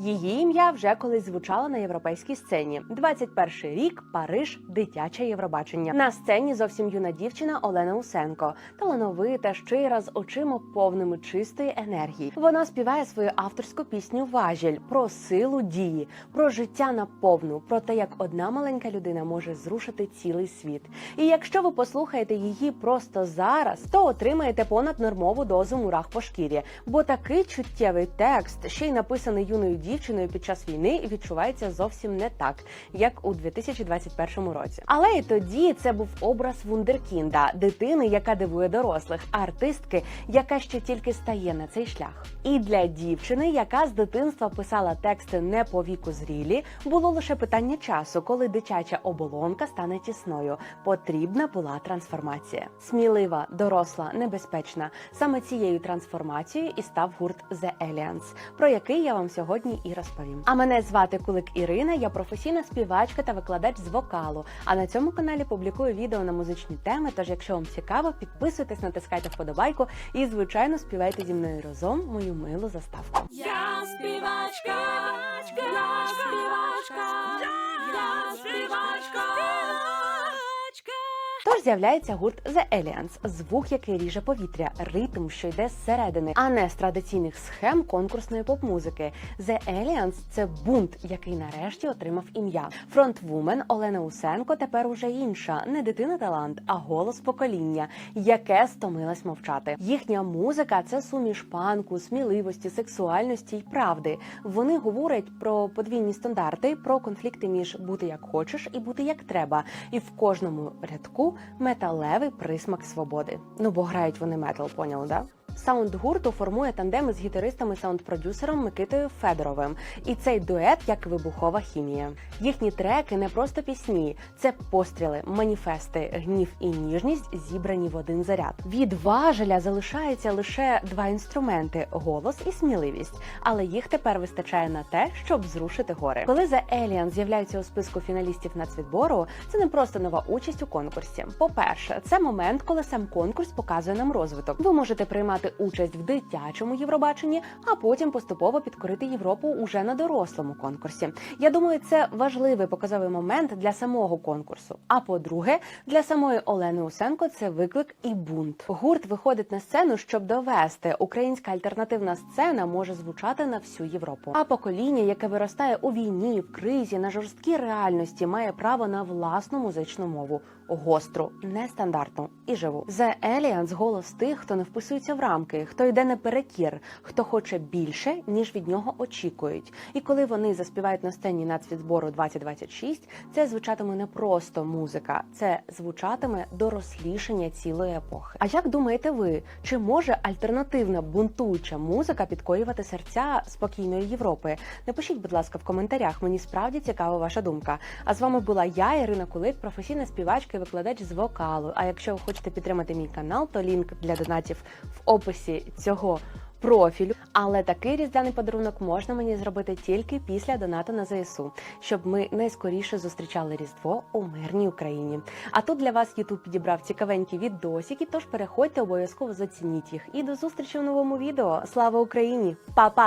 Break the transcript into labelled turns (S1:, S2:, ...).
S1: Її ім'я вже колись звучало на європейській сцені. 21 рік, Париж, дитяче Євробачення. На сцені зовсім юна дівчина Олена Усенко, талановита, щира з очима повними чистої енергії. Вона співає свою авторську пісню Важіль про силу дії, про життя наповну, про те, як одна маленька людина може зрушити цілий світ. І якщо ви послухаєте її просто зараз, то отримаєте понаднормову дозу мурах по шкірі, бо такий чуттєвий текст, ще й написаний юною дівчиною під час війни, відчувається зовсім не так, як у 2021 році. Але і тоді це був образ вундеркінда, дитини, яка дивує дорослих, артистки, яка ще тільки стає на цей шлях. І для дівчини, яка з дитинства писала тексти не по віку зрілі, було лише питання часу, коли дитяча оболонка стане тісною. Потрібна була трансформація. Смілива, доросла, небезпечна. Саме цією трансформацією і став гурт The Alliance, про який я вам сьогодні і розповім. А мене звати Кулик Ірина. Я професійна співачка та викладач з вокалу. А на цьому каналі публікую відео на музичні теми. Тож, якщо вам цікаво, підписуйтесь, натискайте вподобайку і, звичайно, співайте зі мною разом мою милу заставку.
S2: Я співачка, я співачка,
S1: Тож з'являється гурт The Alliance, звук, який ріже повітря, ритм, що йде зсередини, а не з традиційних схем конкурсної поп-музики. The Alliance – це бунт, який нарешті отримав ім'я. Фронтвумен Олена Усенко тепер уже інша, не дитина талант, а голос покоління, яке стомилась мовчати. Їхня музика це суміш панку, сміливості, сексуальності й правди. Вони говорять про подвійні стандарти, про конфлікти між бути як хочеш і бути як треба. І в кожному рядку металевий присмак свободи. Ну бо грають вони метал, поняли, да? Саунд гурту формує тандеми з гітаристом і саунд-продюсером Микитою Федоровим. І цей дует як вибухова хімія. Їхні треки не просто пісні, це постріли, маніфести, гнів і ніжність зібрані в один заряд. Від важеля залишається лише два інструменти голос і сміливість. Але їх тепер вистачає на те, щоб зрушити гори. Коли The Alien з'являються у списку фіналістів нацвідбору, це не просто нова участь у конкурсі. По-перше, це момент, коли сам конкурс показує нам розвиток. Ви можете приймати участь в дитячому Євробаченні, а потім поступово підкорити Європу уже на дорослому конкурсі. Я думаю, це важливий показовий момент для самого конкурсу. А по-друге, для самої Олени Усенко це виклик і бунт. Гурт виходить на сцену, щоб довести, українська альтернативна сцена може звучати на всю Європу. А покоління, яке виростає у війні, в кризі, на жорсткій реальності, має право на власну музичну мову, гостру, нестандартну і живу. The Alliance – голос тих, хто не вписується в рамки, хто йде наперекір, хто хоче більше, ніж від нього очікують. І коли вони заспівають на сцені нацвідбору 2026, це звучатиме не просто музика, це звучатиме дорослішання цілої епохи. А як думаєте ви, чи може альтернативна бунтуюча музика підкорювати серця спокійної Європи? Напишіть, будь ласка, в коментарях. Мені справді цікава ваша думка. А з вами була я, Ірина Кулик, професійна співачка і викладач з вокалу. А якщо ви хочете підтримати мій канал, то лінк для донатів в описі цього. Профілю, але такий різдвяний подарунок можна мені зробити тільки після донату на ЗСУ, щоб ми найскоріше зустрічали Різдво у мирній Україні. А тут для вас Ютуб підібрав цікавенькі відосики, тож переходьте обов'язково зацініть їх. І до зустрічі в новому відео. Слава Україні! Па-па!